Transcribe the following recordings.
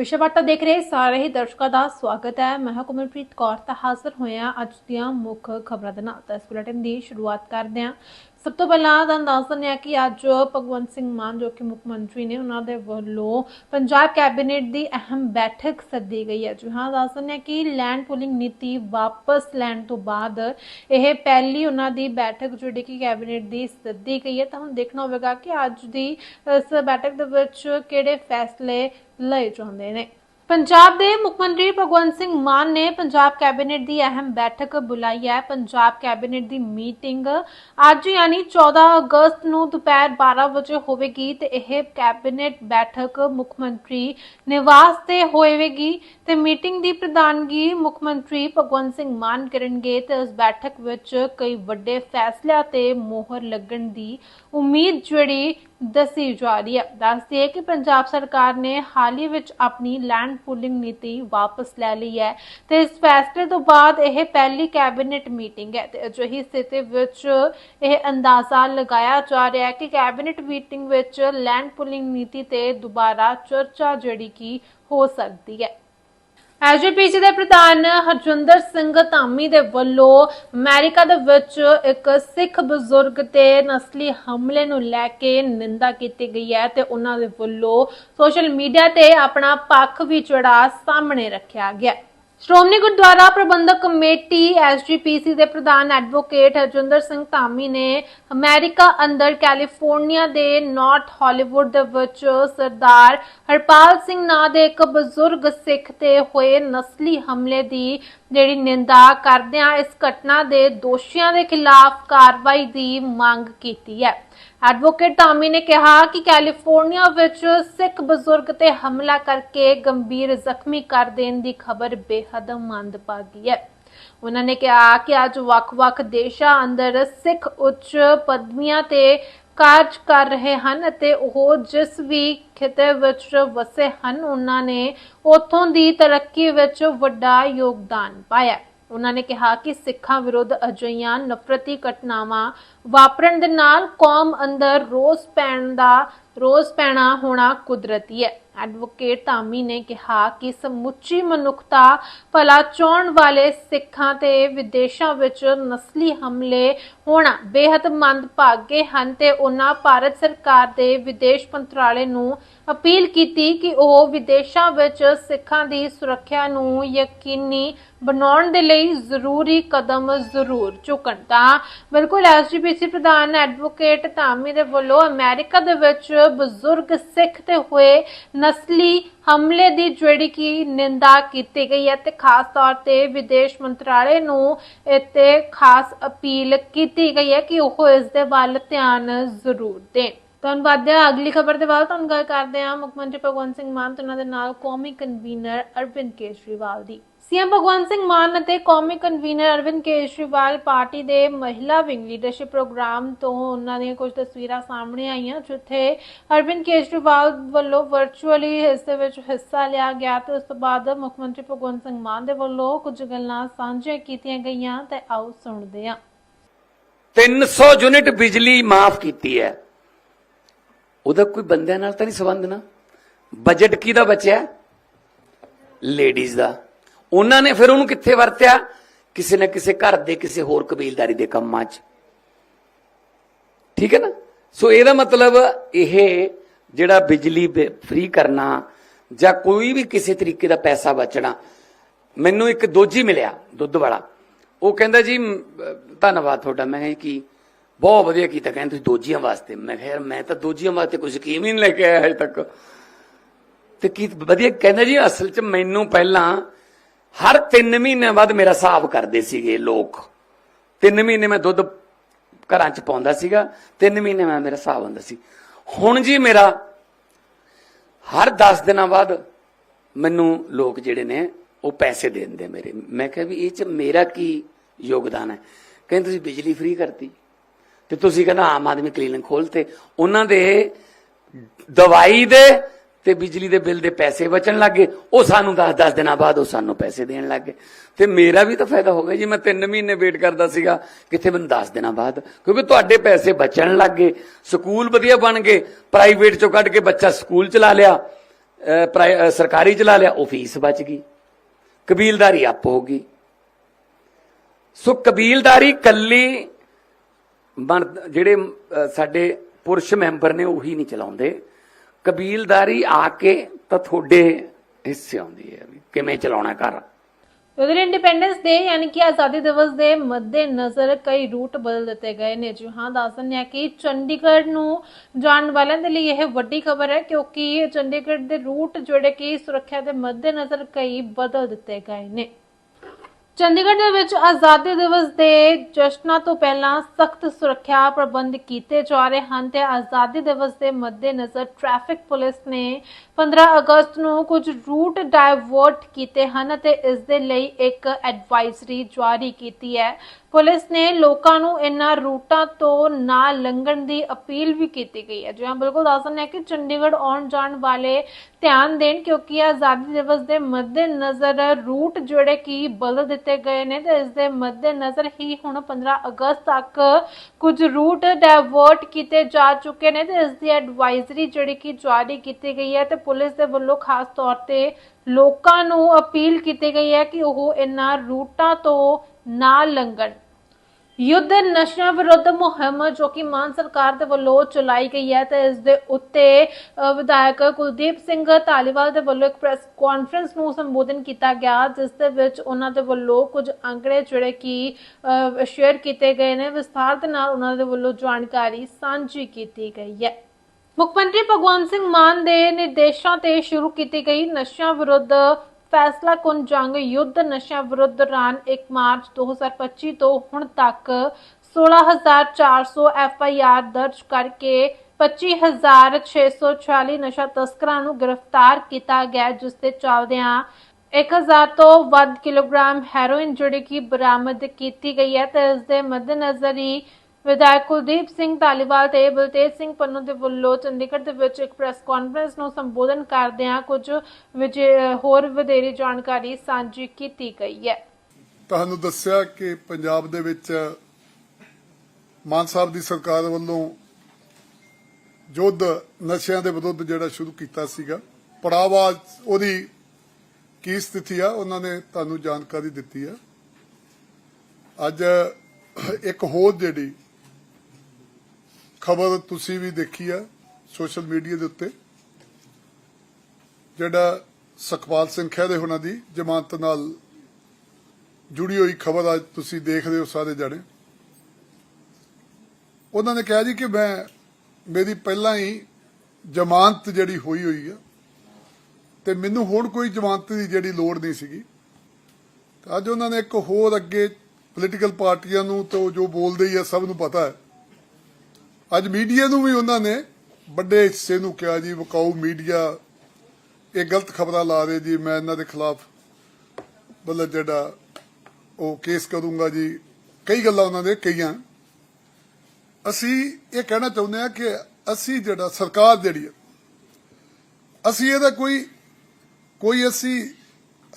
ਵਿਸ਼ਵਵਾਰਤਾ ਦੇਖ ਰਹੇ ਸਾਰੇ ਹੀ ਦਰਸ਼ਕਾਂ ਦਾ ਸਵਾਗਤ ਹੈ। ਮੈਂ ਹਾਂ ਕੌਰ, ਤਾਂ ਹਾਜ਼ਰ ਹੋਇਆ ਅੱਜ ਦੀਆਂ ਮੁੱਖ ਖਬਰਾਂ ਦੇ ਨਾਲ। ਤਾਂ ਇਸ ਬੁਲੇਟਿਨ ਦੀ ਸ਼ੁਰੂਆਤ ਕਰਦੇ ਹਾਂ। ਸਭ ਤੋਂ ਪਹਿਲਾਂ ਤਾਂ ਦੱਸ ਦਿੰਦੇ ਹਾਂ ਕਿ ਅੱਜ ਭਗਵੰਤ ਸਿੰਘ ਮਾਨ ਜੋ ਕਿ ਮੁੱਖ ਮੰਤਰੀ ਨੇ, ਉਹਨਾਂ ਦੇ ਵੱਲੋਂ ਪੰਜਾਬ ਕੈਬਨਿਟ ਦੀ ਅਹਿਮ ਬੈਠਕ ਸੱਦੀ ਗਈ ਹੈ। ਜੀ ਹਾਂ, ਦੱਸ ਦਿੰਦੇ ਹਾਂ ਕਿ ਲੈਂਡ ਪੂਲਿੰਗ ਨੀਤੀ ਵਾਪਸ ਲੈਣ ਤੋਂ ਬਾਅਦ ਇਹ ਪਹਿਲੀ ਉਹਨਾਂ ਦੀ ਬੈਠਕ ਜਿਹੜੀ ਕਿ ਕੈਬਨਿਟ ਦੀ ਸੱਦੀ ਗਈ ਹੈ। ਤਾਂ ਹੁਣ ਦੇਖਣਾ ਹੋਵੇਗਾ ਕਿ ਅੱਜ ਦੀ ਇਸ ਬੈਠਕ ਦੇ ਵਿੱਚ ਕਿਹੜੇ ਫੈਸਲੇ ਲਏ ਜਾਂਦੇ ਨੇ। ਪੰਜਾਬ ਦੇ ਮੁੱਖ ਮੰਤਰੀ ਭਗਵੰਤ ਸਿੰਘ ਮਾਨ ਨੇ ਪੰਜਾਬ ਕੈਬਨਿਟ ਦੀ ਅਹਿਮ ਬੈਠਕ ਬੁਲਾਈ ਹੈ। ਪੰਜਾਬ ਕੈਬਨਿਟ ਦੀ ਮੀਟਿੰਗ ਅੱਜ ਯਾਨੀ 14 ਅਗਸਤ ਨੂੰ ਦੁਪਹਿਰ 12 ਵਜੇ ਹੋਵੇਗੀ ਤੇ ਇਹ ਕੈਬਨਿਟ ਬੈਠਕ ਮੁੱਖ ਮੰਤਰੀ ਨਿਵਾਸ ਤੇ ਹੋਵੇਗੀ ਤੇ ਮੀਟਿੰਗ ਦੀ ਪ੍ਰਧਾਨਗੀ ਮੁੱਖ ਮੰਤਰੀ ਭਗਵੰਤ ਸਿੰਘ ਮਾਨ ਕਰਨਗੇ ਤੇ ਇਸ ਬੈਠਕ ਵਿੱਚ ਕਈ ਵੱਡੇ ਫੈਸਲਿਆਂ ਤੇ ਮੋਹਰ ਲੱਗਣ ਦੀ ਉਮੀਦ ਜਿਹੜੀ ਦੱਸੀ ਜਾ ਰਹੀ ਹੈ। ਦੱਸਦੀ ਕਿ ਪੰਜਾਬ ਸਰਕਾਰ ਨੇ ਹਾਲ ਹੀ ਵਿੱਚ ਆਪਣੀ ਲੈਂਡ ਪੂਲਿੰਗ ਨੀਤੀ ਵਾਪਸ ਲੈ ਲਈ ਹੈ ਤੇ ਇਸ ਫੈਸਲੇ ਤੋਂ ਬਾਅਦ ਇਹ ਪਹਿਲੀ ਕੈਬਨਿਟ ਮੀਟਿੰਗ ਹੈ ਤੇ ਅਜਿਹੀ ਸਥਿਤੀ ਵਿੱਚ ਇਹ ਅੰਦਾਜ਼ਾ ਲਗਾਇਆ ਜਾ ਰਿਹਾ ਹੈ ਕਿ ਕੈਬਨਿਟ ਮੀਟਿੰਗ ਵਿੱਚ ਲੈਂਡ ਪੂਲਿੰਗ ਨੀਤੀ ਤੇ ਦੁਬਾਰਾ ਚਰਚਾ ਜਿਹੜੀ ਕੀ ਹੋ ਸਕਦੀ ਹੈ। ਐਜੀਪੀਸੀ ਦੇ ਪ੍ਰਧਾਨ ਹਰਜਿੰਦਰ ਸਿੰਘ ਧਾਮੀ ਦੇ ਵੱਲੋਂ ਅਮਰੀਕਾ ਦੇ ਵਿੱਚ ਇੱਕ ਸਿੱਖ ਬਜ਼ੁਰਗ ਤੇ ਨਸਲੀ ਹਮਲੇ ਨੂੰ ਲੈ ਕੇ ਨਿੰਦਾ ਕੀਤੀ ਗਈ ਹੈ ਤੇ ਉਹਨਾਂ ਦੇ ਵੱਲੋਂ ਸੋਸ਼ਲ ਮੀਡੀਆ ਤੇ ਆਪਣਾ ਪੱਖ ਵੀ ਜਿਹੜਾ ਸਾਹਮਣੇ ਰੱਖਿਆ ਗਿਆ ਸ਼੍ਰੋਮਣੀ ਗੁਰਦੁਆਰਾ ਪ੍ਰਬੰਧਕ ਕਮੇਟੀ ਐਸਜੀਪੀਸੀ ਦੇ ਪ੍ਰਧਾਨ ਐਡਵੋਕੇਟ ਹਰਜਿੰਦਰ ਸਿੰਘ ਧਾਮੀ ਨੇ ਅਮਰੀਕਾ ਅੰਦਰ ਕੈਲੀਫੋਰਨੀਆ ਦੇ ਨਾਰਥ ਹਾਲੀਵੁੱਡ ਦੇ ਵਿੱਚ ਸਰਦਾਰ ਹਰਪਾਲ ਸਿੰਘ ਨਾਂ ਦੇ ਇੱਕ ਬਜ਼ੁਰਗ ਸਿੱਖ ਤੇ ਹੋਏ ਨਸਲੀ ਹਮਲੇ ਦੀ ਜਿਹੜੀ ਨਿੰਦਾ ਕਰਦਿਆਂ ਇਸ ਘਟਨਾ ਦੇ ਦੋਸ਼ੀਆਂ ਦੇ ਖਿਲਾਫ ਕਾਰਵਾਈ ਦੀ ਮੰਗ ਕੀਤੀ ਹੈ। ਐਡਵੋਕੇਟ ਟਾਮੀ ਨੇ ਕਿਹਾ ਕਿ ਕੈਲੀਫੋਰਨੀਆ ਵਿੱਚ ਸਿੱਖ ਬਜ਼ੁਰਗ ਤੇ ਹਮਲਾ ਕਰਕੇ ਗੰਭੀਰ ਜ਼ਖਮੀ ਕਰ ਦੇਣ ਦੀ ਖਬਰ ਬੇਹੱਦ ਮੰਦਭਾਗੀ ਹੈ। ਉਹਨਾਂ ਨੇ ਕਿਹਾ ਕਿ ਅੱਜ ਵੱਖ-ਵੱਖ ਦੇਸ਼ਾਂ ਅੰਦਰ ਸਿੱਖ ਉੱਚ ਪਦਵੀਆਂ ਤੇ ਕਾਰਜ ਕਰ ਰਹੇ ਹਨ ਅਤੇ ਉਹ ਜਿਸ ਵੀ ਖਿੱਤੇ ਵਿੱਚ ਵਸੇ ਹਨ, ਉਹਨਾਂ ਨੇ ਉਥੋਂ ਦੀ ਤਰੱਕੀ ਵਿੱਚ ਵੱਡਾ ਯੋਗਦਾਨ ਪਾਇਆ। ਉਹਨਾਂ ਨੇ ਕਿਹਾ ਕਿ ਸਿੱਖਾਂ ਵਿਰੁੱਧ ਅਜਿਹੀਆਂ ਨਫ਼ਰਤੀ ਘਟਨਾਵਾਂ ਵਾਪਰਨ ਦੇ ਨਾਲ ਕੌਮ ਅੰਦਰ ਰੋਸ ਪੈਣ ਦਾ, ਰੋਸ ਪੈਣਾ ਹੋਣਾ ਕੁਦਰਤੀ ਹੈ। ਐਡਵੋਕੇਟ ਧਾਮੀ ਨੇ ਕਿਹਾ ਕਿ ਸਮੁੱਚੀ ਮਨੁੱਖਤਾ ਭਲਾ ਚਾਹਣ ਵਾਲੇ ਸਿੱਖਾਂ ਤੇ ਵਿਦੇਸ਼ਾਂ ਵਿੱਚ ਨਸਲੀ ਹਮਲੇ ਹੋਣਾ ਬੇहद ਮੰਦਭਾਗੇ ਹਨ ਤੇ ਉਹਨਾਂ ਭਾਰਤ ਸਰਕਾਰ ਦੇ ਵਿਦੇਸ਼ ਮੰਤਰਾਲੇ ਨੂੰ ਅਪੀਲ ਕੀਤੀ ਕਿ ਉਹ ਵਿਦੇਸ਼ਾਂ ਵਿੱਚ ਸਿੱਖਾਂ ਦੀ ਸੁਰੱਖਿਆ ਨੂੰ ਯਕੀਨੀ ਬਣਾਉਣ ਦੇ ਲਈ ਜ਼ਰੂਰੀ ਕਦਮ ਜ਼ਰੂਰ ਚੁੱਕਣ। ਤਾਂ ਬਿਲਕੁਲ ਐਸਜੀਪੀਸੀ ਪ੍ਰਧਾਨ ਐਡਵੋਕੇਟ ਧਾਮੀ ਦੇ ਵੱਲੋਂ ਅਮਰੀਕਾ ਦੇ ਵਿੱਚ ਬਜ਼ੁਰਗ ਸਿੱਖ ਤੇ ਹੋਏ ਨਸਲੀ ਹਮਲੇ ਦੀ ਜਿਹੜੀ ਕਿ ਨਿੰਦਾ ਕੀਤੀ ਗਈ ਹੈ ਤੇ ਖਾਸ ਤੌਰ ਤੇ ਵਿਦੇਸ਼ ਮੰਤਰਾਲੇ ਨੂੰ ਇੱਥੇ ਖਾਸ ਅਪੀਲ ਕੀਤੀ ਗਈ ਹੈ ਕਿ ਉਹ ਇਸ ਦੇ ਵੱਲ ਧਿਆਨ ਜ਼ਰੂਰ ਦੇਣ। ਤੁਹਾਨੂੰ ਵਧਦੇ ਅਗਲੀ ਖਬਰ ਦੇ ਵੱਲ ਤੁਹਾਨੂੰ ਗੱਲ ਕਰਦੇ ਹਾਂ ਮੁੱਖ ਮੰਤਰੀ ਭਗਵੰਤ ਸਿੰਘ ਮਾਨ ਤੇ ਉਹਨਾਂ ਦੇ ਨਾਲ ਕੌਮੀ ਕਨਵੀਨਰ ਅਰਵਿੰਦ ਕੇਜਰੀਵਾਲ ਦੀ। ਸੀਐਮ ਭਗਵੰਤ ਸਿੰਘ ਮਾਨ ਅਤੇ ਕੌਮੀ ਕਨਵੀਨਰ ਅਰਵਿੰਦ ਕੇਜਰੀਵਾਲ ਪਾਰਟੀ ਦੇ ਮਹਿਲਾ ਵਿੰਗ ਲੀਡਰਸ਼ਿਪ ਪ੍ਰੋਗਰਾਮ ਤੋਂ ਉਹਨਾਂ ਦੀਆਂ ਕੁਝ ਤਸਵੀਰਾਂ ਸਾਹਮਣੇ ਆਈਆਂ, ਜਿੱਥੇ ਅਰਵਿੰਦ ਕੇਜਰੀਵਾਲ ਵੱਲੋਂ ਵਰਚੁਅਲੀ ਇਸ ਦੇ ਵਿੱਚ ਹਿੱਸਾ ਲਿਆ ਗਿਆ ਤੇ ਉਸ ਤੋਂ ਬਾਅਦ ਮੁੱਖ ਮੰਤਰੀ ਭਗਵੰਤ ਸਿੰਘ ਮਾਨ ਦੇ ਵੱਲੋਂ ਕੁਝ ਗੱਲਾਂ ਸਾਂਝੀਆਂ ਕੀਤੀਆਂ ਗਈਆਂ, ਤੇ ਆਓ ਸੁਣਦੇ ਹਾਂ। 300 ਯੂਨਿਟ ਬਿਜਲੀ ਮਾਫ ਕੀਤੀ ਹੈ। ਉਹਦਾ ਕੋਈ ਬੰਦਿਆਂ ਨਾਲ ਤਾਂ ਨਹੀਂ ਸੰਬੰਧ ਨਾ। ਬਜਟ ਕਿਹਦਾ ਬਚਿਆ? ਲੇਡੀਜ਼ ਦਾ। ਉਹਨਾਂ ਨੇ ਫਿਰ ਉਹਨੂੰ ਕਿੱਥੇ ਵਰਤਿਆ? ਕਿਸੇ ਨਾ ਕਿਸੇ ਘਰ ਦੇ ਕਿਸੇ ਹੋਰ ਕਬੀਲਦਾਰੀ ਦੇ ਕੰਮਾਂ 'ਚ। ਠੀਕ ਹੈ ਨਾ? ਸੋ ਇਹਦਾ ਮਤਲਬ ਇਹ ਜਿਹੜਾ ਬਿਜਲੀ ਫ੍ਰੀ ਕਰਨਾ ਜਾਂ ਕੋਈ ਵੀ ਕਿਸੇ ਤਰੀਕੇ ਦਾ ਪੈਸਾ ਬਚਣਾ, ਮੈਨੂੰ ਇੱਕ ਦੋਜੀ ਮਿਲਿਆ ਦੁੱਧ ਵਾਲਾ। ਉਹ ਕਹਿੰਦਾ ਜੀ ਧੰਨਵਾਦ ਤੁਹਾਡਾ। ਮੈਂ ਕਿ? ਬਹੁਤ ਵਧੀਆ ਕੀਤਾ, ਕਹਿੰਦੇ ਤੁਸੀਂ ਦੋਜੀਆਂ ਵਾਸਤੇ। ਮੈਂ ਕਿਹਾ, ਯਾਰ, ਮੈਂ ਤਾਂ ਦੋਜੀਆਂ ਵਾਸਤੇ ਕੋਈ ਸਕੀਮ ਹੀ ਨਹੀਂ ਲੈ ਕੇ ਆਇਆ ਹਜੇ ਤੱਕ। ਤੇ ਕੀ ਵਧੀਆ, ਕਹਿੰਦਾ ਜੀ, ਅਸਲ 'ਚ ਮੈਨੂੰ ਪਹਿਲਾਂ ਹਰ 3 ਮਹੀਨਿਆਂ ਬਾਅਦ ਮੇਰਾ ਹਿਸਾਬ ਕਰਦੇ ਸੀਗੇ ਲੋਕ। 3 ਮਹੀਨੇ ਮੈਂ ਦੁੱਧ ਘਰਾਂ 'ਚ ਪਾਉਂਦਾ ਸੀਗਾ 3 ਮਹੀਨੇ ਮੈਂ ਮੇਰਾ ਹਿਸਾਬ ਹੁੰਦਾ ਸੀ। ਹੁਣ ਜੀ ਮੇਰਾ ਹਰ 10 ਦਿਨਾਂ ਬਾਅਦ ਮੈਨੂੰ ਲੋਕ ਜਿਹੜੇ ਨੇ, ਉਹ ਪੈਸੇ ਦੇ ਦਿੰਦੇ ਮੇਰੇ। ਮੈਂ ਕਿਹਾ ਵੀ ਇਹ 'ਚ ਮੇਰਾ ਕੀ ਯੋਗਦਾਨ ਹੈ? ਕਹਿੰਦੇ ਤੁਸੀਂ ਬਿਜਲੀ ਫ੍ਰੀ ਕਰਤੀ। ਤੇ ਤੁਸੀਂ ਕਹਿੰਦਾ ਆਮ ਆਦਮੀ ਕਲੀਨਿਕ ਖੋਲਤੇ। ਉਹਨਾਂ ਦੇ ਦਵਾਈ ਦੇ ਤੇ ਬਿਜਲੀ ਦੇ ਬਿੱਲ ਦੇ ਪੈਸੇ ਬਚਣ ਲੱਗੇ ਉਹ ਸਾਨੂੰ 10-10 ਦਿਨਾਂ ਬਾਅਦ ਉਹ ਸਾਨੂੰ ਪੈਸੇ ਦੇਣ ਲੱਗੇ ਤੇ ਮੇਰਾ ਵੀ ਤਾਂ ਫਾਇਦਾ ਹੋ ਗਿਆ ਜੀ। ਮੈਂ 3 ਮਹੀਨੇ ਵੇਟ ਕਰਦਾ ਸੀਗਾ ਕਿੱਥੇ ਮੈਨੂੰ 10 ਦਿਨਾਂ ਬਾਅਦ। ਕਿਉਂਕਿ ਤੁਹਾਡੇ ਪੈਸੇ ਬਚਣ ਲੱਗੇ ਸਕੂਲ ਵਧੀਆ ਬਣ ਗਏ। ਪ੍ਰਾਈਵੇਟ ਚੋਂ ਕੱਢ ਕੇ ਬੱਚਾ ਸਕੂਲ ਚਲਾ ਲਿਆ। ਪ੍ਰਾਈ- ਸਰਕਾਰੀ ਚਲਾ ਲਿਆ। ਉਹ ਫੀਸ ਬਚ ਗਈ। ਕਬੀਲਦਾਰੀ ਆਪ ਹੋ ਗਈ। ਸੋ ਕਬੀਲਦਾਰੀ ਕੱਲੀ ਜਿਹੜੇ ਸਾਡੇ ਪੁਰਸ਼ ਮੈਂਬਰ ਨੇ ਉਹੀ ਨਹੀਂ ਚਲਾਉਂਦੇ। ਕਬੀਲਦਾਰੀ ਆ ਕੇ ਤਾਂ ਤੁਹਾਡੇ ਹਿੱਸੇ ਆਉਂਦੀ ਹੈ ਕਿਵੇਂ ਚਲਾਉਣਾ ਘਰ। ਉਧਰ ਇੰਡੀਪੈਂਡੈਂਸ ਡੇ ਯਾਨੀ ਕਿ ਆਜ਼ਾਦੀ ਦਿਵਸ ਦੇ ਮੱਦੇ ਨਜ਼ਰ ਕਈ ਰੂਟ ਬਦਲ ਦਿੱਤੇ ਗਏ ਨੇ। ਜੀ ਹਾਂ, ਦੱਸ ਦਿੰਦੇ ਹਾਂ ਕਿ ਚੰਡੀਗੜ੍ਹ ਨੂੰ ਜਾਣ ਵਾਲਿਆਂ ਦੇ ਲਈ ਇਹ ਵੱਡੀ ਖਬਰ ਹੈ ਕਿਉਂਕਿ ਚੰਡੀਗੜ੍ਹ ਦੇ ਰੂਟ ਜਿਹੜੇ ਕਿ ਸੁਰੱਖਿਆ ਦੇ ਮੱਦੇ ਨਜ਼ਰ ਕਈ ਬਦਲ ਦਿੱਤੇ ਗਏ ਨੇ। ਚੰਡੀਗੜ੍ਹ ਦੇ ਵਿੱਚ ਆਜ਼ਾਦੀ ਦਿਵਸ ਦੇ ਜਸ਼ਨਾਂ ਤੋਂ ਪਹਿਲਾਂ ਸਖਤ ਸੁਰੱਖਿਆ ਪ੍ਰਬੰਧ ਕੀਤੇ ਜਾ ਰਹੇ ਹਨ ਤੇ ਆਜ਼ਾਦੀ ਦਿਵਸ ਦੇ ਮੱਦੇਨਜ਼ਰ ਟ੍ਰੈਫਿਕ ਪੁਲਿਸ ਨੇ 15 ਅਗਸਤ ਨੂੰ ਕੁਝ ਰੂਟ ਡਾਇਵਰਟ ਕੀਤੇ ਹਨ ਅਤੇ ਇਸ ਦੇ ਲਈ ਇੱਕ ਐਡਵਾਈਜ਼ਰੀ ਜਾਰੀ ਕੀਤੀ ਹੈ। ਪੁਲਿਸ ਨੇ ਲੋਕਾਂ ਨੂੰ ਇਨ੍ਹਾਂ ਰੂਟਾਂ ਤੋਂ ਨਾ ਲੰਘਣ ਦੀ ਅਪੀਲ ਵੀ ਕੀਤੀ ਗਈ ਹੈ। ਜਿਵੇਂ ਬਿਲਕੁਲ ਦੱਸ ਦਿੰਦੇ ਕਿ ਚੰਡੀਗੜ੍ਹ ਆਉਣ ਜਾਣ ਵਾਲੇ ਧਿਆਨ ਦੇਣ ਕਿਉਂਕਿ ਆਜ਼ਾਦੀ ਦਿਵਸ ਦੇ ਮੱਦੇਨਜ਼ਰ ਰੂਟ ਜਿਹੜੇ ਕਿ ਬਦਲ ਦਿੱਤੇ ਗਏ ਨੇ ਤੇ ਇਸ ਦੇ ਮੱਦੇਨਜ਼ਰ ਹੀ ਹੁਣ 15 ਅਗਸਤ ਤੱਕ ਕੁਝ ਰੂਟ ਡਾਇਵਰਟ ਕੀਤੇ ਜਾ ਚੁੱਕੇ ਨੇ ਤੇ ਇਸ ਦੀ ਐਡਵਾਈਜ਼ਰੀ ਜਿਹੜੀ ਕਿ ਜਾਰੀ ਕੀਤੀ ਗਈ ਹੈ ਤੇ ਪੁਲਿਸ ਦੇ ਵੱਲੋਂ ਖਾਸ ਤੌਰ ਤੇ ਲੋਕਾਂ ਨੂੰ ਅਪੀਲ ਕੀਤੀ ਗਈ ਹੈ ਕਿ ਉਹ ਇਨ੍ਹਾਂ ਰੂਟਾਂ ਤੋਂ ਨਾ ਲੰਘਣ। ਯੁੱਧ ਨਸ਼ਿਆਂ ਵਿਰੁੱਧ ਮੁਹਿੰਮ ਜੋ ਕਿ ਮਾਨ ਸਰਕਾਰ ਦੇ ਵੱਲੋਂ ਚਲਾਈ ਗਈ ਹੈ ਤੇ ਇਸ ਦੇ ਉੱਤੇ ਵਿਧਾਇਕ ਕੁਲਦੀਪ ਸਿੰਘ ਧਾਲੀਵਾਲ ਦੇ ਵੱਲੋਂ ਇੱਕ ਪ੍ਰੈਸ ਕਾਨਫਰੰਸ ਨੂੰ ਸੰਬੋਧਨ ਕੀਤਾ ਗਿਆ, ਜਿਸ ਦੇ ਵਿੱਚ ਉਹਨਾਂ ਦੇ ਵੱਲੋਂ ਕੁਝ ਅੰਕੜੇ ਜਿਹੜੇ ਕਿ ਸ਼ੇਅਰ ਕੀਤੇ ਗਏ ਨੇ, ਵਿਸਥਾਰ ਦੇ ਨਾਲ ਉਹਨਾਂ ਦੇ ਵੱਲੋਂ ਜਾਣਕਾਰੀ ਸਾਂਝੀ ਕੀਤੀ ਗਈ ਹੈ। ਮੁੱਖ ਮੰਤਰੀ ਭਗਵੰਤ ਸਿੰਘ ਮਾਨ ਦੇ ਨਿਰਦੇਸ਼ਾਂ ਤੇ ਸ਼ੁਰੂ ਕੀਤੀ ਗਈ ਨਸ਼ਿਆਂ ਵਿਰੁੱਧ ਫੈਸਲਾ ਕੁਨ ਜੰਗ ਯੁੱਧ ਨਸ਼ਿਆਂ ਵਿਰੁੱਧ ਦੌਰਾਨ 1 ਮਾਰਚ 2025 ਤੋਂ ਹੁਣ ਤੱਕ 16440 ਐਫ ਆਈ ਆਰ ਦਰਜ ਕਰਕੇ 25646 ਨਸ਼ਾ ਤਸਕਰਾਂ ਨੂੰ ਗ੍ਰਿਫਤਾਰ ਕੀਤਾ ਗਿਆ, ਜਿਸ ਦੇ ਚੱਲਦਿਆਂ 1000 ਤੋਂ ਵੱਧ ਕਿਲੋਗ੍ਰਾਮ ਹੈਰੋਇਨ ਜਿਹੜੀ ਕਿ ਬਰਾਮਦ ਕੀਤੀ ਗਈ ਹੈ ਤੇ ਇਸ ਦੇ ਮੱਦੇਨਜ਼ਰ ਹੀ ਵਿਧਾਇਕ ਕੁਲਦੀਪ ਸਿੰਘ ਧਾਲੀਵਾਲ ਤੇ ਬਲਤੇਜ ਸਿੰਘ ਪੰਨੂ ਦੇ ਵੱਲੋਂ ਚੰਡੀਗੜ੍ਹ ਦੇ ਵਿੱਚ ਇੱਕ ਪ੍ਰੈਸ ਕਾਨਫਰੰਸ ਨੂੰ ਸੰਬੋਧਨ ਕਰਦਿਆਂ ਕੁਝ ਵਿਜੇ- ਹੋਰ ਵਧੇਰੇ ਜਾਣਕਾਰੀ ਸਾਂਝੀ ਕੀਤੀ ਗਈ ਹੈ। ਤੁਹਾਨੂੰ ਦੱਸਿਆ ਕਿ ਪੰਜਾਬ ਦੇ ਵਿੱਚ ਮਾਨ ਸਾਹਿਬ ਦੀ ਸਰਕਾਰ ਵੱਲੋਂ ਯੁੱਧ ਨਸ਼ਿਆਂ ਦੇ ਵਿਰੁੱਧ ਜਿਹੜਾ ਸ਼ੁਰੂ ਕੀਤਾ ਸੀਗਾ। ਪੜਾਵਾ ਉਹਦੀ ਕੀ ਸਥਿਤੀ ਆ, ਉਹਨਾਂ ਨੇ ਤੁਹਾਨੂੰ ਜਾਣਕਾਰੀ ਦਿੱਤੀ ਆ। ਅੱਜ ਇੱਕ ਹੋਰ ਜਿਹੜੀ ਖਬਰ ਤੁਸੀਂ ਵੀ ਦੇਖੀ ਆ ਸੋਸ਼ਲ ਮੀਡੀਆ ਦੇ ਉੱਤੇ। ਜਿਹੜਾ ਸੁਖਪਾਲ ਸਿੰਘ ਖਹਿਰੇ ਹੋਣਾ ਦੀ ਜ਼ਮਾਨਤ ਨਾਲ ਜੁੜੀ ਹੋਈ ਖਬਰ ਅੱਜ ਤੁਸੀਂ ਦੇਖ ਰਹੇ ਹੋ ਸਾਰੇ ਜਣੇ। ਉਹਨਾਂ ਨੇ ਕਿਹਾ ਜੀ ਕਿ ਮੈਂ, ਮੇਰੀ ਪਹਿਲਾਂ ਹੀ ਜ਼ਮਾਨਤ ਜਿਹੜੀ ਹੋਈ ਹੋਈ ਆ ਤੇ ਮੈਨੂੰ ਹੁਣ ਕੋਈ ਜ਼ਮਾਨਤ ਦੀ ਜਿਹੜੀ ਲੋੜ ਨਹੀਂ ਸੀਗੀ। ਅੱਜ ਉਹਨਾਂ ਨੇ ਇੱਕ ਹੋਰ ਅੱਗੇ ਪੋਲੀਟੀਕਲ ਪਾਰਟੀਆਂ ਨੂੰ ਤੇ ਜੋ ਬੋਲਦੇ ਹੀ ਆ ਸਭ ਨੂੰ ਪਤਾ ਹੈ। ਅੱਜ ਮੀਡੀਆ ਨੂੰ ਵੀ ਉਹਨਾਂ ਨੇ ਵੱਡੇ ਹਿੱਸੇ ਨੂੰ ਕਿਹਾ ਜੀ, ਵਕਾਊ ਮੀਡੀਆ, ਇਹ ਗਲਤ ਖਬਰਾਂ ਲਾ ਰਹੇ ਜੀ, ਮੈਂ ਇਹਨਾਂ ਦੇ ਖਿਲਾਫ ਮਤਲਬ ਜਿਹੜਾ ਉਹ ਕੇਸ ਕਰੂੰਗਾ ਜੀ। ਕਈ ਗੱਲਾਂ ਉਹਨਾਂ ਦੇ ਕਹੀਆਂ। ਅਸੀਂ ਇਹ ਕਹਿਣਾ ਚਾਹੁੰਦੇ ਹਾਂ ਕਿ ਅਸੀਂ ਜਿਹੜਾ ਸਰਕਾਰ ਜਿਹੜੀ ਹੈ ਅਸੀਂ ਇਹਦਾ ਕੋਈ ਕੋਈ ਅਸੀਂ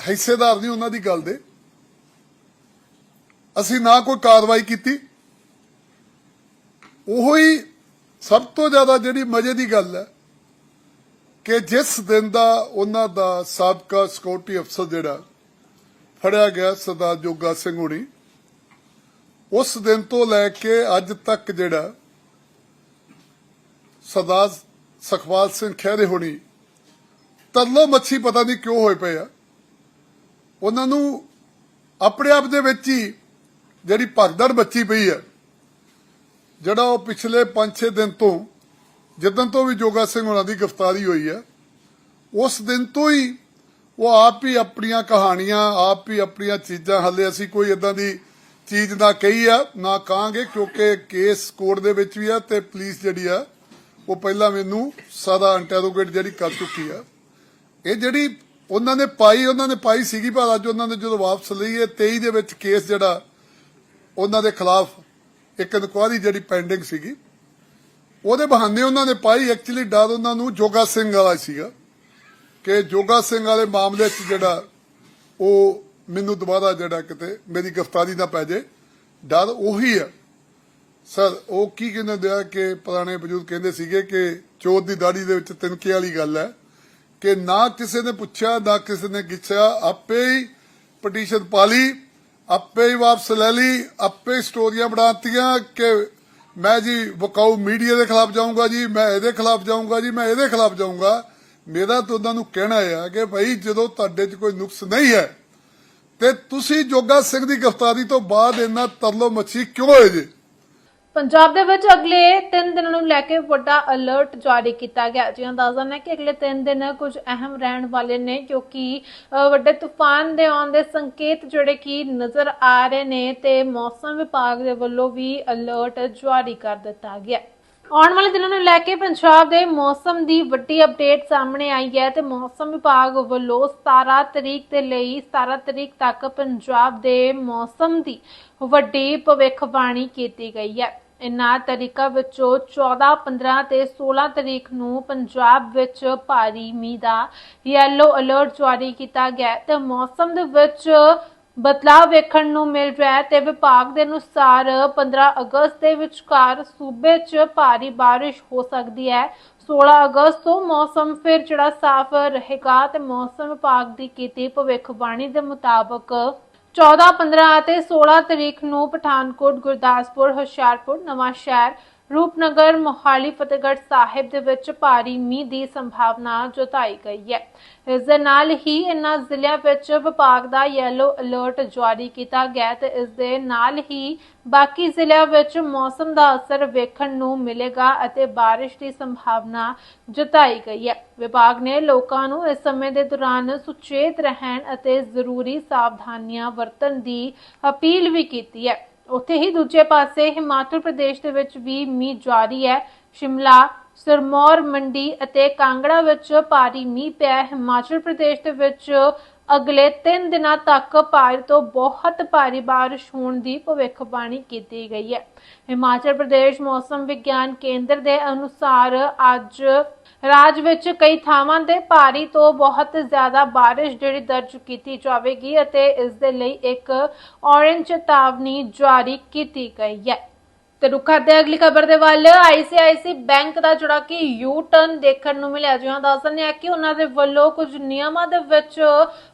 ਹਿੱਸੇਦਾਰ ਨਹੀਂ ਉਹਨਾਂ ਦੀ ਗੱਲ ਦੇ। ਅਸੀਂ ਨਾ ਕੋਈ ਕਾਰਵਾਈ ਕੀਤੀ। ਉਹੋ ਹੀ ਸਭ ਤੋਂ ਜ਼ਿਆਦਾ ਜਿਹੜੀ ਮਜ਼ੇ ਦੀ ਗੱਲ ਹੈ ਕਿ ਜਿਸ ਦਿਨ ਦਾ ਉਹਨਾਂ ਦਾ ਸਾਬਕਾ ਸਿਕਿਉਰਿਟੀ ਅਫਸਰ ਜਿਹੜਾ ਫੜਿਆ ਗਿਆ ਸਰਦਾਰ ਜੋਗਾ ਸਿੰਘ ਹੁਣੀ, ਉਸ ਦਿਨ ਤੋਂ ਲੈ ਕੇ ਅੱਜ ਤੱਕ ਜਿਹੜਾ ਸਰਦਾਰ ਸੁਖਪਾਲ ਸਿੰਘ ਖਹਿਰੇ ਹੋਣੀ ਤਰਲੋ ਮੱਛੀ ਪਤਾ ਨਹੀਂ ਕਿਉਂ ਹੋਏ ਪਏ ਆ। ਉਹਨਾਂ ਨੂੰ ਆਪਣੇ ਆਪ ਦੇ ਵਿੱਚ ਹੀ ਜਿਹੜੀ ਭਗਦੜ ਬੱਚੀ ਪਈ ਆ। ਜਿਹੜਾ ਉਹ ਪਿਛਲੇ 5-6 ਦਿਨ ਤੋਂ, ਜਿੱਦਣ ਤੋਂ ਵੀ ਜੋਗਾ ਸਿੰਘ ਹੋਣਾ ਦੀ ਗ੍ਰਿਫਤਾਰੀ ਹੋਈ ਹੈ, ਉਸ ਦਿਨ ਤੋਂ ਹੀ ਉਹ ਆਪ ਹੀ ਆਪਣੀਆਂ ਕਹਾਣੀਆਂ, ਆਪ ਹੀ ਆਪਣੀਆਂ ਚੀਜ਼ਾਂ, ਹੱਲੇ ਅਸੀਂ ਕੋਈ ਇਦਾਂ ਦੀ ਚੀਜ਼ ਨਾ ਕਹੀ ਆ, ਨਾ ਕਹਾਂਗੇ, ਕਿਉਂਕਿ ਕੇਸ ਕੋਰਟ ਦੇ ਵਿੱਚ ਵੀ ਆ ਤੇ ਪੁਲਿਸ ਜਿਹੜੀ ਆ, ਉਹ ਪਹਿਲਾਂ ਮੈਨੂੰ ਸਾਦਾ ਇੰਟਰੋਗੇਟ ਜਿਹੜੀ ਕਰ ਚੁੱਕੀ ਆ। ਇਹ ਜਿਹੜੀ ਉਹਨਾਂ ਨੇ ਪਾਈ, ਉਹਨਾਂ ਨੇ ਪਾਈ ਸੀਗੀ, ਪਰ ਅੱਜ ਉਹਨਾਂ ਨੇ ਜਦੋਂ ਵਾਪਸ ਲਈ ਇਹ 23 ਦੇ ਵਿੱਚ ਕੇਸ ਜਿਹੜਾ ਉਹਨਾਂ ਦੇ ਖਿਲਾਫ ਇੱਕ ਇਨਕੁਆਰੀ ਜਿਹੜੀ ਪੈਂਡਿੰਗ ਸੀਗੀ, ਉਹਦੇ ਬਹਾਨੇ ਉਹਨਾਂ ਨੇ ਪਾਈ। ਐਕਚੁਅਲੀ ਡਰ ਉਹਨਾਂ ਨੂੰ ਜੋਗਾ ਸਿੰਘ ਵਾਲਾ ਸੀਗਾ ਕਿ ਜੋਗਾ ਸਿੰਘ ਵਾਲੇ ਮਾਮਲੇ 'ਚ ਜਿਹੜਾ ਉਹ ਮੈਨੂੰ ਦੁਬਾਰਾ ਜਿਹੜਾ ਕਿਤੇ ਮੇਰੀ ਗ੍ਰਿਫਤਾਰੀ ਨਾ ਪੈ ਜੇ ਡਰ ਉਹੀ ਹੈ ਸਰ, ਉਹ ਕੀ ਕਹਿੰਦੇ ਆ ਕਿ ਪੁਰਾਣੇ ਬਜ਼ੁਰਗ ਕਹਿੰਦੇ ਸੀਗੇ ਕਿ ਚੋਰ ਦੀ ਦਾੜੀ ਦੇ ਵਿੱਚ ਤਿਨਕੇ ਵਾਲੀ ਗੱਲ ਹੈ ਕਿ ਨਾ ਕਿਸੇ ਨੇ ਪੁੱਛਿਆ, ਨਾ ਕਿਸੇ ਨੇ ਗਿੱਛਿਆ, ਆਪੇ ਹੀ ਪਟੀਸ਼ਨ ਪਾ ਲਈ। ਆਪੇ ਹੀ ਵਾਪਸ ਲੈ ਲਈ, ਆਪੇ ਸਟੋਰੀਆਂ ਬਣਾਤੀਆਂ ਕਿ ਮੈਂ ਜੀ ਵਕਾਊ ਮੀਡੀਆ ਦੇ ਖਿਲਾਫ ਜਾਊਂਗਾ ਜੀ, ਮੈਂ ਇਹਦੇ ਖਿਲਾਫ ਜਾਊਂਗਾ ਜੀ, ਮੈਂ ਇਹਦੇ ਖਿਲਾਫ ਜਾਊਂਗਾ। ਮੇਰਾ ਤਾਂ ਉਹਨਾਂ ਨੂੰ ਕਹਿਣਾ ਹੈ ਕਿ ਭਾਈ ਜਦੋਂ ਤੁਹਾਡੇ 'ਚ ਕੋਈ ਨੁਕਸ ਨਹੀਂ ਹੈ, ਤੇ ਤੁਸੀਂ ਜੋਗਾ ਸਿੰਘ ਦੀ ਗ੍ਰਿਫਤਾਰੀ ਤੋਂ ਬਾਅਦ ਇੰਨਾ ਤਰਲੋ ਮੱਛੀ ਕਿਉਂ ਹੋਏ ਜੀ? ਪੰਜਾਬ ਦੇ ਵਿੱਚ ਅਗਲੇ 3 ਦਿਨਾਂ ਨੂੰ ਲੈ ਕੇ ਵੱਡਾ ਅਲਰਟ ਜਾਰੀ ਕੀਤਾ ਗਿਆ। ਜਿਵੇਂ ਦੱਸਦਾ ਹੈ ਕਿ ਅਗਲੇ 3 ਦਿਨ ਕੁਝ ਅਹਿਮ ਰਹਿਣ ਵਾਲੇ ਨੇ ਕਿਉਂਕਿ ਵੱਡੇ ਤੂਫਾਨ ਦੇ ਆਉਣ ਦੇ ਸੰਕੇਤ ਜਿਹੜੇ ਕਿ ਨਜ਼ਰ ਆ ਰਹੇ ਨੇ ਤੇ ਮੌਸਮ ਵਿਭਾਗ ਦੇ ਵੱਲੋਂ ਵੀ ਅਲਰਟ ਜਾਰੀ ਕਰ ਦਿੱਤਾ ਗਿਆ। ਆਉਣ ਵਾਲੇ ਦਿਨਾਂ ਨੂੰ ਲੈ ਕੇ ਪੰਜਾਬ ਦੇ ਮੌਸਮ ਦੀ ਵੱਡੀ ਅਪਡੇਟ ਸਾਹਮਣੇ ਆਈ ਹੈ ਤੇ ਮੌਸਮ ਵਿਭਾਗ ਵੱਲੋਂ 17 ਤਰੀਕ ਦੇ ਲਈ 17 ਤਰੀਕ ਤੱਕ ਪੰਜਾਬ ਦੇ ਮੌਸਮ ਦੀ ਵੱਡੀ ਭਵਿੱਖਬਾਣੀ ਕੀਤੀ ਗਈ ਹੈ। ਇਨ੍ਹਾਂ ਤਰੀਕਾਂ ਵਿੱਚੋਂ 14, 15 ਤੇ 16 ਤਰੀਕ ਨੂੰ ਪੰਜਾਬ ਵਿੱਚ ਭਾਰੀ ਮੀਂਹ ਦਾ ਯੈਲੋ ਅਲਰਟ ਜਾਰੀ ਕੀਤਾ ਗਿਆ ਤੇ ਮੌਸਮ ਦੇ ਵਿੱਚ ਬਦਲਾਅ ਵੇਖਣ ਨੂੰ ਮਿਲ ਰਿਹਾ ਹੈ ਤੇ ਵਿਭਾਗ ਦੇ ਅਨੁਸਾਰ 15 ਅਗਸਤ ਦੇ ਵਿਚਕਾਰ ਸੂਬੇ 'ਚ ਭਾਰੀ ਬਾਰਿਸ਼ ਹੋ ਸਕਦੀ ਹੈ। 16 ਅਗਸਤ ਤੋਂ ਮੌਸਮ ਫਿਰ ਜਿਹੜਾ ਸਾਫ਼ ਰਹੇਗਾ ਤੇ ਮੌਸਮ ਵਿਭਾਗ ਦੀ ਕੀਤੀ ਭਵਿੱਖਬਾਣੀ ਦੇ ਮੁਤਾਬਕ 14, 15 ਅਤੇ 16 ਤਰੀਕ ਨੂੰ ਪਠਾਨਕੋਟ, ਗੁਰਦਾਸਪੁਰ, ਹੁਸ਼ਿਆਰਪੁਰ, ਨਵਾਂ ਸ਼ਹਿਰ, ਰੂਪਨਗਰ, ਮੋਹਾਲੀ, ਫਤਿਹਗੜ੍ਹ ਸਾਹਿਬ ਦੇ ਵਿੱਚ ਭਾਰੀ ਮੀਂਹ ਦੀ ਸੰਭਾਵਨਾ ਜਤਾਈ ਗਈ ਹੈ। ਇਸ ਦੇ ਨਾਲ ਹੀ ਇਨ੍ਹਾਂ ਜ਼ਿਲ੍ਹਿਆਂ ਵਿੱਚ ਵਿਭਾਗ ਦਾ ਯੈਲੋ ਅਲਰਟ ਜਾਰੀ ਕੀਤਾ ਗਿਆ ਤੇ ਇਸ ਦੇ ਨਾਲ ਹੀ ਬਾਕੀ ਜ਼ਿਲ੍ਹਿਆਂ ਵਿੱਚ ਮੌਸਮ ਦਾ ਅਸਰ ਵੇਖਣ ਨੂੰ ਮਿਲੇਗਾ ਅਤੇ ਬਾਰਿਸ਼ ਦੀ ਸੰਭਾਵਨਾ ਜਤਾਈ ਗਈ ਹੈ। ਵਿਭਾਗ ਨੇ ਲੋਕਾਂ ਨੂੰ ਇਸ ਸਮੇਂ ਦੇ ਦੌਰਾਨ ਸੁਚੇਤ ਰਹਿਣ ਅਤੇ ਜ਼ਰੂਰੀ ਸਾਵਧਾਨੀਆਂ ਵਰਤਣ ਦੀ ਅਪੀਲ ਵੀ ਕੀਤੀ ਹੈ। ਉੱਥੇ ਹੀ ਦੂਜੇ ਪਾਸੇ ਹਿਮਾਚਲ ਪ੍ਰਦੇਸ਼ ਦੇ ਵਿੱਚ ਵੀ ਮੀਂਹ ਜਾਰੀ ਹੈ। ਸ਼ਿਮਲਾ, ਸਰਮੌਰ, ਮੰਡੀ ਅਤੇ ਕਾਂਗੜਾ ਵਿੱਚ ਭਾਰੀ ਮੀਂਹ ਪਿਆ ਹਿਮਾਚਲ ਪ੍ਰਦੇਸ਼ ਦੇ ਵਿੱਚ ਅਗਲੇ 3 ਦਿਨਾਂ ਤੱਕ ਭਾਰੀ ਤੋਂ ਬਹੁਤ ਭਾਰੀ ਬਾਰਿਸ਼ ਹੋਣ ਦੀ ਭਵਿੱਖਬਾਣੀ ਕੀਤੀ ਗਈ ਹੈ। ਹਿਮਾਚਲ ਪ੍ਰਦੇਸ਼ ਮੌਸਮ ਵਿਗਿਆਨ ਕੇਂਦਰ ਦੇ ਅਨੁਸਾਰ ਅੱਜ ਰਾਜ ਵਿੱਚ ਕਈ ਥਾਵਾਂ ਤੇ ਭਾਰੀ ਤੋਂ ਬਹੁਤ ਜ਼ਿਆਦਾ ਬਾਰਿਸ਼ ਜਿਹੜੀ ਦਰਜ ਕੀਤੀ ਜਾਵੇਗੀ ਅਤੇ ਇਸ ਦੇ ਲਈ ਇੱਕ ਔਰੇਂਜ ਚੇਤਾਵਨੀ ਜਾਰੀ ਕੀਤੀ ਗਈ ਹੈ। ਤੇ ਰੁੱਖ ਕਰਦੇ ਅਗਲੀ ਖਬਰ ਦੇ ਵੱਲ ਆਈਸੀਆਈਸੀ ਬੈਂਕ ਦਾ ਜਿਹੜਾ ਕਿ ਯੂ ਟਰਨ ਦੇਖਣ ਨੂੰ ਮਿਲਿਆ ਜਿਵੇਂ ਦੱਸ ਦਿੰਦੇ ਆ ਕਿ ਉਹਨਾਂ ਦੇ ਵੱਲੋਂ ਕੁਝ ਨਿਯਮਾਂ ਦੇ ਵਿੱਚ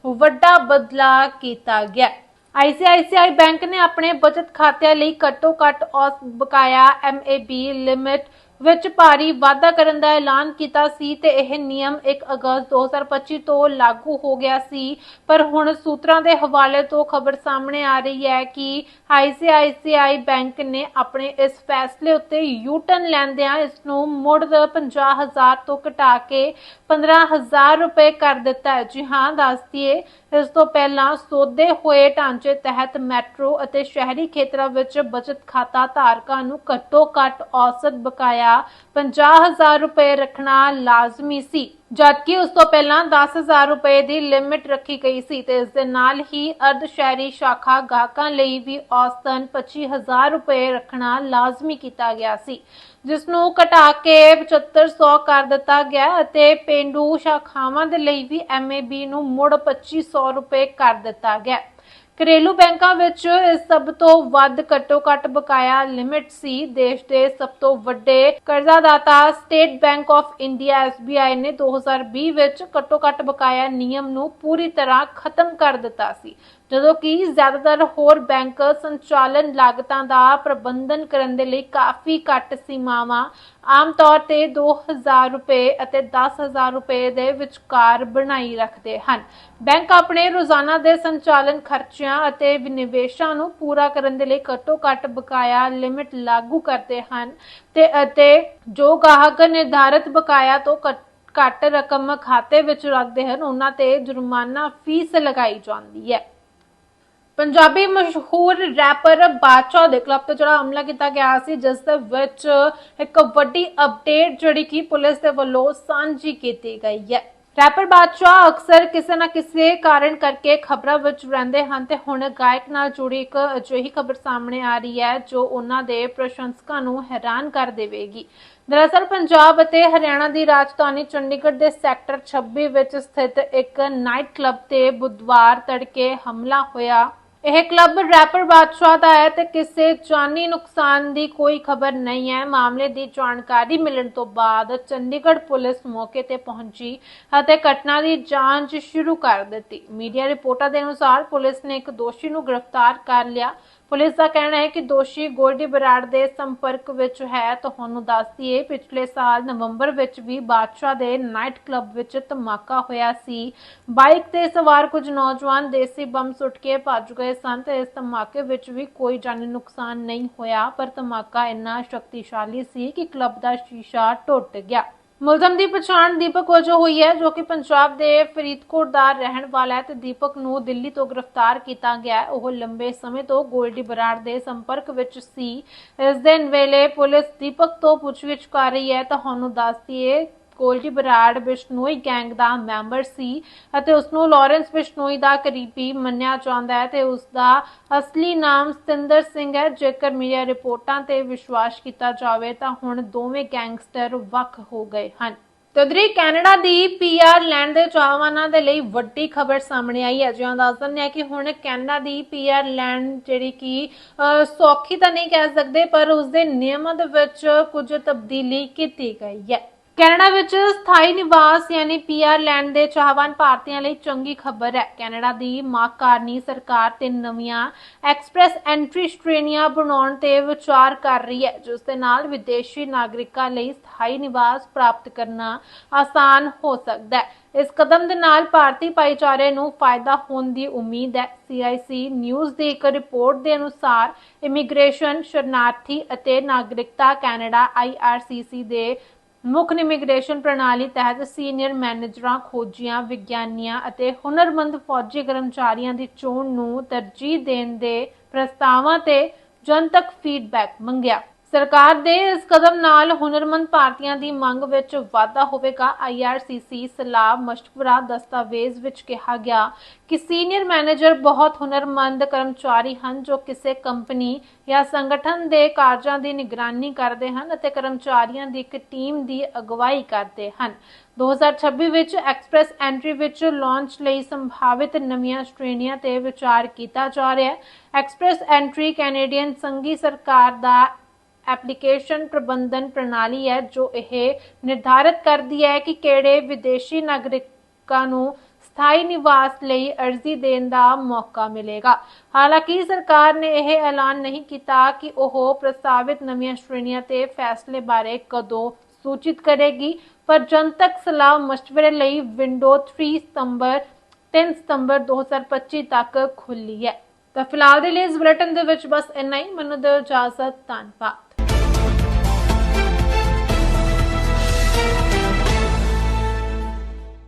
ਵੱਡਾ ਬਦਲਾਅ ਕੀਤਾ ਗਿਆ। ਆਈਸੀਆਈਸੀਆਈ ਬੈਂਕ ਨੇ ਆਪਣੇ ਬਚਤ ਖਾਤਿਆਂ ਲਈ ਘੱਟੋ ਘੱਟ ਔਸਤ ਬਕਾਇਆ ਐਮਏਬੀ ਲਿਮਿਟ ਵਿੱਚ ਭਾਰੀ ਵਾਧਾ ਕਰਨ ਦਾ ਐਲਾਨ ਕੀਤਾ ਸੀ ਤੇ ਇਹ ਨਿਯਮ 1 ਅਗਸਤ 2025 ਤੋਂ ਲਾਗੂ ਹੋ ਗਿਆ ਸੀ। ਪਰ ਹੁਣ ਸੂਤਰਾਂ ਦੇ ਹਵਾਲੇ ਤੋਂ ਖਬਰ ਸਾਹਮਣੇ ਆ ਰਹੀ ਹੈ ਕਿ ਆਈਸੀਆਈਸੀਆਈ ਬੈਂਕ ਨੇ ਆਪਣੇ ਇਸ ਫੈਸਲੇ ਉੱਤੇ ਯੂ-ਟਰਨ ਲੈਂਦਿਆਂ ਇਸ ਨੂੰ ਮੁੜ 50000 ਤੋਂ ਘਟਾ ਕੇ 15000 ਰੁਪਏ ਕਰ ਦਿੱਤਾ ਹੈ। ਜੀ ਹਾਂ, ਦੱਸ ਇਸ ਤੋਂ ਪਹਿਲਾਂ ਸੋਧੇ ਹੋਏ ਢਾਂਚੇ ਤਹਿਤ ਮੈਟਰੋ ਅਤੇ ਸ਼ਹਿਰੀ ਖੇਤਰਾਂ ਵਿੱਚ ਬਚਤ ਖਾਤਾ ਧਾਰਕਾਂ ਨੂੰ ਘੱਟੋ ਘੱਟ ਔਸਤ ਬਕਾਇਆ 50000 ਰੁਪਏ ਰੱਖਣਾ ਲਾਜ਼ਮੀ ਸੀ, ਜਦਕਿ ਉਸ ਤੋਂ ਪਹਿਲਾਂ 10000 ਰੁਪਏ ਦੀ ਲਿਮਿਟ ਰੱਖੀ ਗਈ ਸੀ ਤੇ ਇਸ ਦੇ ਨਾਲ ਹੀ ਅਰਧ ਸ਼ਹਿਰੀ ਸ਼ਾਖਾ ਗਾਹਕਾਂ ਲਈ ਵੀ ਔਸਤਨ 25000 ਰੁਪਏ ਰੱਖਣਾ ਲਾਜ਼ਮੀ ਕੀਤਾ ਗਿਆ ਸੀ। ਜਿਸ ਨੂੰ ਘਟਾ ਕੇ 7500 ਕਰ ਦਿੱਤਾ ਗਿਆ ਅਤੇ ਪਿੰਡੂ ਸ਼ਾਖਾਵਾਂ ਦੇ ਲਈ ਵੀ ਐਮਏਬੀ ਨੂੰ ਮੁੜ 2500 ਰੁਪਏ ਕਰ ਦਿੱਤਾ ਗਿਆ। ਘਰੇਲੂ ਬੈਂਕਾਂ ਵਿੱਚ ਇਸ ਸਭ ਤੋਂ ਵੱਧ ਘੱਟੋ ਘੱਟ ਬਕਾਇਆ ਲਿਮਿਟ ਸੀ। ਦੇਸ਼ ਦੇ ਸਭ ਤੋਂ ਵੱਡੇ ਕਰਜ਼ਾਦਾਤਾ State Bank of India SBI ਨੇ 2020 ਵਿੱਚ ਘੱਟੋ ਘੱਟ ਬਕਾਇਆ ਨਿਯਮ ਨੂੰ ਪੂਰੀ ਤਰ੍ਹਾਂ ਖਤਮ ਕਰ ਦਿੱਤਾ ਸੀ। ਜਦੋਂ ਕਿ ਜ਼ਿਆਦਾਤਰ ਹੋਰ ਬੈਂਕ ਸੰਚਾਲਨ ਲਾਗਤਾਂ ਦਾ ਪ੍ਰਬੰਧਨ ਕਰਨ ਦੇ ਲਈ ਕਾਫੀ ਘੱਟ ਸੀਮਾਵਾਂ, ਆਮ ਤੌਰ ਤੇ 2000 ਰੁਪਏ ਅਤੇ 10000 ਰੁਪਏ ਦੇ ਵਿਚਕਾਰ ਬਣਾਈ ਰੱਖਦੇ ਹਨ। ਬੈਂਕ ਆਪਣੇ ਰੋਜ਼ਾਨਾ ਦੇ ਸੰਚਾਲਨ ਖਰਚਿਆਂ ਅਤੇ ਨਿਵੇਸ਼ਾਂ ਨੂੰ ਪੂਰਾ ਕਰਨ ਦੇ ਲਈ ਘੱਟੋ ਘੱਟ ਬਕਾਇਆ ਲਿਮਿਟ ਲਾਗੂ ਕਰਦੇ ਹਨ ਤੇ ਅਤੇ ਜੋ ਗਾਹਕ ਨਿਰਧਾਰਤ ਬਕਾਇਆ ਤੋਂ ਘੱਟ ਘੱਟ ਰਕਮ ਖਾਤੇ ਵਿੱਚ ਰੱਖਦੇ ਹਨ, ਉਹਨਾਂ ਤੇ ਜੁਰਮਾਨਾ ਫੀਸ ਲਗਾਈ ਜਾਂਦੀ ਹੈ। ਪੰਜਾਬੀ ਮਸ਼ਹੂਰ ਰੈਪਰ ਬਾਦਸ਼ਾਹ ਦੇ ਕਲੱਬ ਤੇ ਜਿਹੜਾ ਹਮਲਾ ਕੀਤਾ ਗਿਆ ਸੀ, ਜਿਸ ਦੇ ਵਿੱਚ ਇੱਕ ਵੱਡੀ ਅਪਡੇਟ ਜਿਹੜੀ ਕਿ ਪੁਲਿਸ ਦੇ ਵੱਲੋਂ ਸਾਂਝੀ ਕੀਤੀ ਗਈ ਹੈ। ਰੈਪਰ ਬਾਦਸ਼ਾਹ ਅਕਸਰ ਕਿਸੇ ਨਾ ਕਿਸੇ ਕਾਰਨ ਕਰਕੇ ਖਬਰਾਂ ਵਿੱਚ ਰਹਿੰਦੇ ਹਨ ਤੇ ਹੁਣ ਗਾਇਕ ਨਾਲ ਜੁੜੀ ਇੱਕ ਅਜਿਹੀ ਖਬਰ ਸਾਹਮਣੇ ਆ ਰਹੀ ਹੈ, ਜੋ ਉਹਨਾਂ ਦੇ ਪ੍ਰਸ਼ੰਸਕਾਂ ਨੂੰ ਹੈਰਾਨ ਕਰ ਦੇਵੇਗੀ। ਦਰਅਸਲ ਪੰਜਾਬ ਅਤੇ ਹਰਿਆਣਾ ਦੀ ਰਾਜਧਾਨੀ ਚੰਡੀਗੜ੍ਹ ਦੇ ਸੈਕਟਰ 26 ਵਿੱਚ ਸਥਿਤ ਇੱਕ ਨਾਈਟ ਕਲੱਬ ਤੇ ਬੁੱਧਵਾਰ ਤੜਕੇ ਹਮਲਾ ਹੋਇਆ। ਇਹ ਕਲੱਬ ਰੈਪਰ ਬਾਦਸ਼ਾਹ ਦਾ ਹੈ ਤੇ ਕਿਸੇ ਜਾਨੀ ਨੁਕਸਾਨ ਦੀ ਕੋਈ ਖਬਰ ਨਹੀਂ ਹੈ। ਮਾਮਲੇ ਦੀ ਜਾਣਕਾਰੀ ਮਿਲਣ ਤੋਂ ਬਾਅਦ ਚੰਡੀਗੜ੍ਹ ਪੁਲਿਸ ਮੌਕੇ ਤੇ ਪਹੁੰਚੀ ਅਤੇ ਘਟਨਾ ਦੀ ਜਾਂਚ ਸ਼ੁਰੂ ਕਰ ਦਿੱਤੀ। ਮੀਡੀਆ ਰਿਪੋਰਟਾਂ ਦੇ ਅਨੁਸਾਰ ਪੁਲਿਸ ਨੇ ਇੱਕ ਦੋਸ਼ੀ ਨੂੰ ਗ੍ਰਿਫਤਾਰ ਕਰ ਲਿਆ। ਪੁਲਿਸ ਦਾ ਕਹਿਣਾ ਹੈ ਕਿ ਦੋਸ਼ੀ ਗੋਲਡੀ ਬਰਾੜ ਦੇ ਸੰਪਰਕ ਵਿੱਚ ਹੈ। ਤੁਹਾਨੂੰ ਦੱਸ ਦਈਏ, ਪਿਛਲੇ ਸਾਲ ਨਵੰਬਰ ਵਿੱਚ ਵੀ ਬਾਦਸ਼ਾਹ ਦੇ ਨਾਈਟ ਕਲੱਬ ਵਿੱਚ ਧਮਾਕਾ ਹੋਇਆ ਸੀ। ਬਾਈਕ ਤੇ ਸਵਾਰ ਕੁਝ ਨੌਜਵਾਨ ਦੇਸੀ ਬੰਬ ਸੁੱਟ ਕੇ ਭੱਜ ਗਏ ਸਨ ਤੇ ਇਸ ਧਮਾਕੇ ਵਿੱਚ ਵੀ ਕੋਈ ਜਾਨੀ ਨੁਕਸਾਨ ਨਹੀਂ ਹੋਇਆ। ਪਰ ਧਮਾਕਾ ਇੰਨਾ ਸ਼ਕਤੀਸ਼ਾਲੀ ਸੀ ਕਿ ਕਲੱਬ ਦਾ ਸ਼ੀਸ਼ਾ ਟੁੱਟ ਗਿਆ। ਮੁਲਜ਼ਮ ਦੀ ਪਛਾਣ ਦੀਪਕ ਵਜੋਂ ਹੋਈ ਹੈ, ਜੋ ਕਿ ਪੰਜਾਬ ਦੇ ਫਰੀਦਕੋਟ ਦਾ ਰਹਿਣ ਵਾਲਾ ਹੈ ਤੇ ਦੀਪਕ ਨੂੰ ਦਿੱਲੀ ਤੋਂ ਗ੍ਰਿਫਤਾਰ ਕੀਤਾ ਗਿਆ ਹੈ। ਉਹ ਲੰਬੇ ਸਮੇਂ ਤੋਂ ਗੋਲਡੀ ਬਰਾੜ ਦੇ ਸੰਪਰਕ ਵਿੱਚ ਸੀ ਇਸ ਦਿਨ ਵੇਲੇ ਪੁਲਿਸ ਦੀਪਕ ਤੋਂ ਪੁੱਛਗਿੱਛ ਕਰ ਰਹੀ ਹੈ ਤੁਹਾਨੂੰ ਦੱਸ ਦਈਏ ਗੋਲਡੀ ਬਰਾੜ ਬਿਸ਼ਨੋਈ ਗੈਂਗ ਦਾ ਮੈਂਬਰ ਸੀ ਅਤੇ ਉਸ ਨੂੰ ਲਾਰੈਂਸ ਬਿਸ਼ਨੋਈ ਦਾ ਕਰੀਬੀ ਮੰਨਿਆ ਜਾਂਦਾ ਹੈ ਤੇ ਉਸ ਦਾ ਅਸਲੀ ਨਾਮ ਸਤਿੰਦਰ ਸਿੰਘ ਹੈ। ਜੇਕਰ ਮੀਡੀਆ ਰਿਪੋਰਟਾਂ ਤੇ ਵਿਸ਼ਵਾਸ ਕੀਤਾ ਜਾਵੇ ਤਾਂ ਹੁਣ ਦੋਵੇਂ ਗੈਂਗਸਟਰ ਵੱਖ ਹੋ ਗਏ ਹਨ। ਤਦਰੀ ਕੈਨੇਡਾ ਦੀ ਪੀਆਰ ਲੈਣ ਦੇ ਚਾਹਵਾਨਾਂ ਦੇ ਲਈ ਵੱਡੀ ਖਬਰ ਸਾਹਮਣੇ ਆਈ। ਹੈ ਜਿਵੇਂ ਦੱਸ ਦਿੰਦੇ ਆ ਕਿ ਹੁਣ ਕੈਨੇਡਾ ਦੀ ਪੀਆਰ ਲੈਣ ਜਿਹੜੀ ਕਿ ਸੌਖੀ ਤਾਂ ਨਹੀਂ ਕਹਿ ਸਕਦੇ, ਪਰ ਉਸ ਦੇ ਨਿਯਮਾਂ ਦੇ ਵਿੱਚ ਕੁਝ ਤਬਦੀਲੀ ਕੀਤੀ ਗਈ ਹੈ। ਕੈਨੇਡਾ ਵਿੱਚ ਸਥਾਈ ਨਿਵਾਸ ਯਾਨੀ ਪੀਆਰ ਲੈਣ ਦੇ ਚਾਹਵਾਨ ਭਾਰਤੀਆਂ ਲਈ ਚੰਗੀ ਖਬਰ ਹੈ। ਕੈਨੇਡਾ ਦੀ ਮਾਕਾਰਨੀ ਸਰਕਾਰ ਤੇ ਨਵੀਆਂ ਐਕਸਪ੍ਰੈਸ ਐਂਟਰੀ ਸ਼੍ਰੇਣੀਆਂ ਬਣਾਉਣ ਤੇ ਵਿਚਾਰ ਕਰ ਰਹੀ ਹੈ, ਜਿਸ ਦੇ ਨਾਲ ਵਿਦੇਸ਼ੀ ਨਾਗਰਿਕਾਂ ਲਈ ਸਥਾਈ ਨਿਵਾਸ ਪ੍ਰਾਪਤ ਕਰਨਾ ਆਸਾਨ ਹੋ ਸਕਦਾ ਹੈ। ਇਸ ਕਦਮ ਦੇ ਨਾਲ ਭਾਰਤੀ ਭਾਈਚਾਰੇ ਨੂੰ ਫਾਇਦਾ ਹੋਣ ਦੀ ਉਮੀਦ ਹੈ। CIC ਨਿਊਜ਼ ਦੀ ਇੱਕ ਰਿਪੋਰਟ ਦੇ ਅਨੁਸਾਰ ਇਮੀਗ੍ਰੇਸ਼ਨ ਸ਼ਰਨਾਰਥੀ ਅਤੇ ਨਾਗਰਿਕਤਾ ਕੈਨੇਡਾ IRCC ਦੇ ਮੁੱਖ ਇਮੀਗ੍ਰੇਸ਼ਨ ਪ੍ਰਣਾਲੀ ਤਹਿਤ ਸੀਨੀਅਰ ਮੈਨੇਜਰਾਂ, ਖੋਜੀਆਂ, ਵਿਗਿਆਨੀਆਂ ਅਤੇ ਹੁਨਰਮੰਦ ਫੌਜੀ ਕਰਮਚਾਰੀਆਂ ਦੀ ਚੋਣ ਨੂੰ ਤਰਜੀਹ ਦੇਣ ਦੇ ਪ੍ਰਸਤਾਵਾਂ ਤੇ ਜਨਤਕ ਫੀਡਬੈਕ ਮੰਗਿਆ। ਸਰਕਾਰ ਦੇ ਇਸ ਕਦਮ ਨਾਲ ਹੁਨਰਮੰਦ ਭਾਰਤੀਆਂ ਦੀ ਮੰਗ ਵਿੱਚ ਵਾਧਾ ਹੋਵੇਗਾ। IRCC ਸਲਾਹ ਮਸ਼ਵਰਾ ਦਸਤਾਵੇਜ਼ ਵਿੱਚ ਕਿਹਾ ਗਿਆ ਕਿ ਸੀਨੀਅਰ ਮੈਨੇਜਰ ਬਹੁਤ ਹੁਨਰਮੰਦ ਕਰਮਚਾਰੀ ਹਨ ਜੋ ਕਿਸੇ ਕੰਪਨੀ ਜਾਂ ਸੰਗਠਨ ਦੇ ਕਾਰਜਾਂ ਦੀ ਨਿਗਰਾਨੀ ਕਰਦੇ ਹਨ ਅਤੇ ਕਰਮਚਾਰੀਆਂ ਦੀ ਇੱਕ ਟੀਮ ਦੀ ਅਗਵਾਈ ਕਰਦੇ ਹਨ। 2026 ਵਿੱਚ ਐਕਸਪ੍ਰੈਸ ਐਂਟਰੀ ਵਿੱਚ ਲਾਂਚ ਲਈ ਸੰਭਾਵਿਤ ਨਵੀਆਂ ਸ਼੍ਰੇਣੀਆਂ ਤੇ ਵਿਚਾਰ ਕੀਤਾ ਜਾ ਰਿਹਾ ਹੈ। ਐਕਸਪ੍ਰੈਸ ਐਂਟਰੀ ਕੈਨੇਡੀਅਨ ਸੰਘੀ ਸਰਕਾਰ ਦਾ ਐਪਲੀਕੇਸ਼ਨ ਪ੍ਰਬੰਧਨ ਪ੍ਰਣਾਲੀ ਹੈ, ਜੋ ਇਹ ਨਿਰਧਾਰਤ ਕਰਦੀ ਹੈ ਕਿ ਕਿਹੜੇ ਵਿਦੇਸ਼ੀ ਨਾਗਰਿਕਾਂ ਨੂੰ ਸਥਾਈ ਨਿਵਾਸ ਲਈ ਅਰਜ਼ੀ ਦੇਣ ਦਾ ਮੌਕਾ ਮਿਲੇਗਾ। ਹਾਲਾਂਕਿ ਸਰਕਾਰ ਨੇ ਇਹ ਐਲਾਨ ਨਹੀਂ ਕੀਤਾ ਕਿ ਉਹ ਪ੍ਰਸਤਾਵਿਤ ਨਵੀਆਂ ਸ਼੍ਰੇਣੀਆਂ ਤੇ ਫੈਸਲੇ ਬਾਰੇ ਕਦੋਂ ਸੂਚਿਤ ਕਰੇਗੀ, ਪਰ ਜਨਤਕ ਸਲਾਹ ਮਸ਼ਵਰੇ ਲਈ ਵਿੰਡੋ 3 ਸਤੰਬਰ 3 ਸਤੰਬਰ 2025 ਤੱਕ ਖੁੱਲੀ ਹੈ। ਤਾਂ ਫਿਲਹਾਲ ਦੇ ਲਈ ਇਸ ਬੁਲੇਟਿਨ ਦੇ ਵਿੱਚ ਬਸ ਇੰਨਾ ਹੀ। ਮੈਨੂੰ ਦਿਓ ਇਜਾਜ਼ਤ, ਧੰਨਵਾਦ।